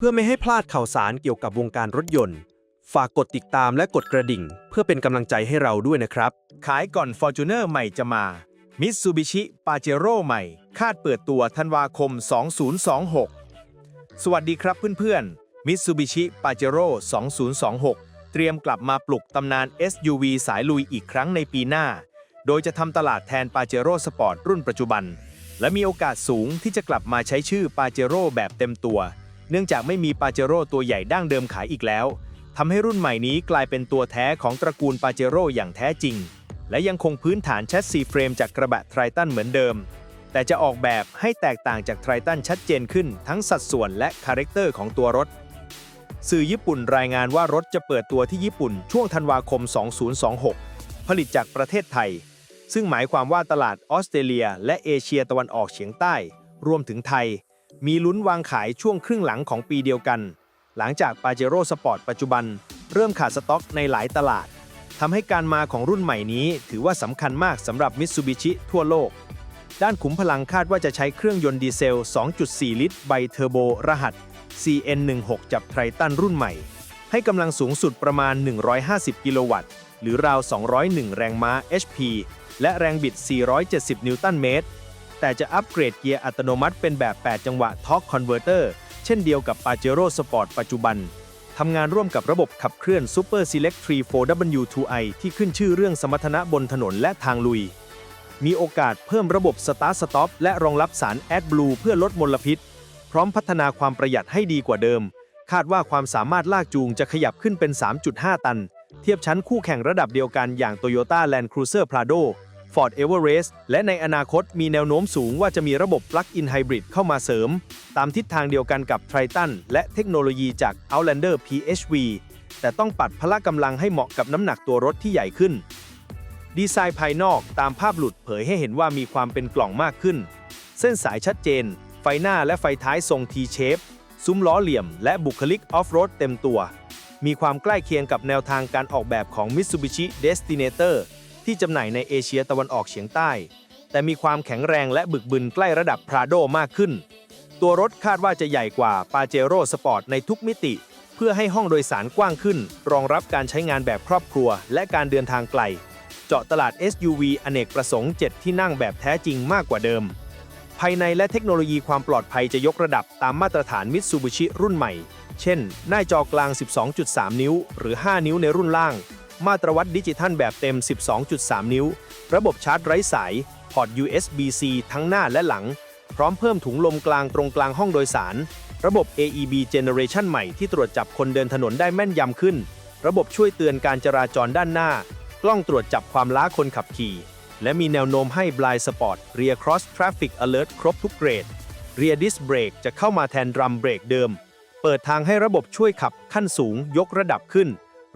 เพื่อไม่ให้พลาดข่าวสารเกี่ยวกับวงการรถยนต์ ฝากกดติดตามและกดกระดิ่ง เพื่อเป็นกำลังใจให้เราด้วยนะครับ ขายก่อน Fortuner ใหม่จะมา Mitsubishi Pajero ใหม่ คาดเปิดตัวธันวาคม 2026 สวัสดีครับเพื่อนๆ Mitsubishi Pajero 2026 เตรียมกลับมาปลุกตำนาน SUV สายลุยอีกครั้งในปีหน้า โดยจะทำตลาดแทน Pajero Sport รุ่นปัจจุบัน และมีโอกาสสูงที่จะกลับมาใช้ชื่อ Pajero แบบเต็มตัว เนื่องจากไม่มี Pajero ตัวใหญ่ดั้งเดิมขายอีกแล้วทำให้รุ่นใหม่นี้กลายเป็นตัวแท้ของตระกูล Pajero อย่างแท้จริง และยังคงพื้นฐานแชสซีเฟรมจากกระบะไทรตันเหมือนเดิม แต่จะออกแบบให้แตกต่างจากไทรตันชัดเจนขึ้นทั้งสัดส่วนและคาแรคเตอร์ของตัวรถ สื่อญี่ปุ่นรายงานว่ารถจะเปิดตัวที่ญี่ปุ่นช่วงธันวาคม 2026 ผลิตจากประเทศไทย ซึ่งหมายความว่าตลาดออสเตรเลีย และเอเชียตะวันออกเฉียงใต้ รวมถึงไทย มีลุ้นวางขายช่วงครึ่งหลังของปีเดียวกัน หลังจาก Pajero Sport ปัจจุบัน เริ่มขาดสต็อกในหลายตลาดทำให้การมาของรุ่นใหม่นี้ ถือว่าสำคัญมากสำหรับ Mitsubishi ทั่วโลก ด้านขุมพลังคาดว่าจะใช้เครื่องยนต์ดีเซล 2.4 ลิตรไบเทอร์โบรหัส CN16 จับไทรตันรุ่นใหม่ ให้กำลังสูงสุดประมาณ 150 กิโลวัตต์ หรือราว 201 แรงม้า HP และแรงบิด 470 นิวตันเมตร แต่จะอัปเกรดเกียร์อัตโนมัติเป็นแบบ 8 จังหวะ Torque Converter เช่นเดียวกับ Pajero Sport ปัจจุบัน ทำงานร่วมกับระบบขับเคลื่อน Super Select 3 4W2i ที่ขึ้นชื่อเรื่องสมรรถนะบนถนนและทางลุย มีโอกาสเพิ่มระบบ Start Stop และรองรับสาร AdBlue เพื่อลดมลพิษ พร้อมพัฒนาความประหยัดให้ดีกว่าเดิม คาดว่าความสามารถลากจูงจะขยับขึ้นเป็น 3.5 ตัน เทียบชั้นคู่แข่งระดับเดียวกันอย่าง Toyota Land Cruiser Prado Ford Everest และในอนาคตมีแนวโน้มสูงว่าจะมีระบบ Plug-in Hybrid เข้ามาเสริม ตามทิศทางเดียวกันกับ Triton และเทคโนโลยีจาก Outlander PHV แต่ต้องปัดพละกำลังให้เหมาะกับน้ำหนักตัวรถที่ใหญ่ขึ้น ดีไซน์ภายนอกตามภาพหลุดเผยให้เห็นว่ามีความเป็นกล่องมากขึ้น เส้นสายชัดเจน ไฟหน้าและไฟท้ายทรง T-shape ซุ้มล้อเหลี่ยม และบุคลิกออฟโรดเต็มตัว มีความใกล้เคียงกับแนวทางการออกแบบของ Mitsubishi Destinator ที่จำหน่ายในเอเชียตะวันออกเฉียงใต้ แต่มีความแข็งแรงและบึกบึนใกล้ระดับ Prado มากขึ้น ตัวรถคาดว่าจะใหญ่กว่า Pajero Sport ในทุกมิติ เพื่อให้ห้องโดยสารกว้างขึ้น รองรับการใช้งานแบบครอบครัว และการเดินทางไกล เจาะตลาด SUV อเนกประสงค์ 7 ที่นั่งแบบแท้จริงมากกว่าเดิม ภายในและเทคโนโลยีความปลอดภัยจะยกระดับตามมาตรฐาน Mitsubishi รุ่นใหม่ เช่น หน้าจอกลาง 12.3 นิ้ว หรือ 5 นิ้วในรุ่นล่าง มาตรวัดดิจิทัลแบบเต็ม 12.3 นิ้ว ระบบชาร์จไร้สาย พอร์ต USB-C ทั้งหน้าและหลัง พร้อมเพิ่มถุงลมกลางตรงกลางห้องโดยสาร ระบบ AEB Generation ใหม่ที่ตรวจจับคนเดินถนนได้แม่นยำขึ้น ระบบช่วยเตือนการจราจรด้านหน้า กล้องตรวจจับความล้าคนขับขี่ และมีแนวโน้มให้ Blind Spot Rear Cross Traffic Alert ครบทุกเกรด Rear Disc Brake จะเข้ามาแทนดรัมเบรกเดิม เปิดทางให้ระบบช่วยขับขั้นสูงยกระดับขึ้น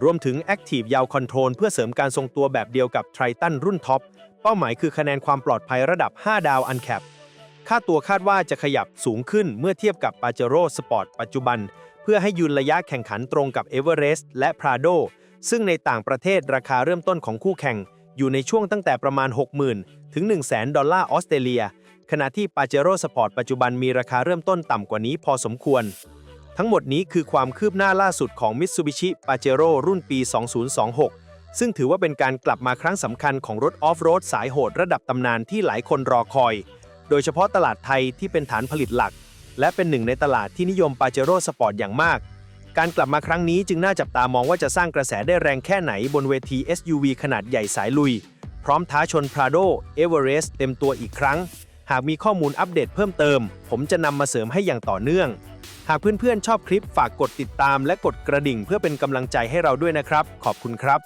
รวมถึง Active ยาวคอนโทรลเพื่อเสริมการทรงตัวแบบเดียวกับ Triton รุ่นท็อป เป้าหมายคือคะแนนความปลอดภัยระดับ 5 ดาวอันแคปค่าตัวคาดว่าจะขยับสูงขึ้นเมื่อเทียบกับ Pajero Sport ปัจจุบัน เพื่อให้ยืนระยะแข่งขันตรงกับ Everest และ Prado ซึ่งในต่างประเทศราคาเริ่มต้นของคู่แข่ง อยู่ในช่วงตั้งแต่ประมาณ 60,000 ถึง 100,000 ดอลลาร์ออสเตรเลีย ขณะที่ Pajero Sport ปัจจุบันมีราคาเริ่มต้นต่ำกว่านี้พอสมควร ทั้งหมดนี้คือความคืบหน้าล่าสุดของ Mitsubishi Pajero รุ่นปี 2026 ซึ่งถือว่าเป็นการกลับมาครั้งสำคัญของรถออฟโรดสายโหดระดับตำนานที่หลายคนรอคอย โดยเฉพาะตลาดไทยที่เป็นฐานผลิตหลัก และเป็นหนึ่งในตลาดที่นิยม Pajero Sport อย่างมาก การกลับมาครั้งนี้จึงน่าจับตามองว่าจะสร้างกระแสได้แรงแค่ไหนบนเวที SUV ขนาดใหญ่สายลุย พร้อมท้าชน Prado Everest เต็มตัวอีกครั้ง หากมีข้อมูลอัปเดตเพิ่มเติม ผมจะนำมาเสริมให้อย่างต่อเนื่อง หากเพื่อนๆชอบคลิปฝากกดติดตามและกดกระดิ่งเพื่อเป็นกำลังใจให้เราด้วยนะครับ ขอบคุณครับ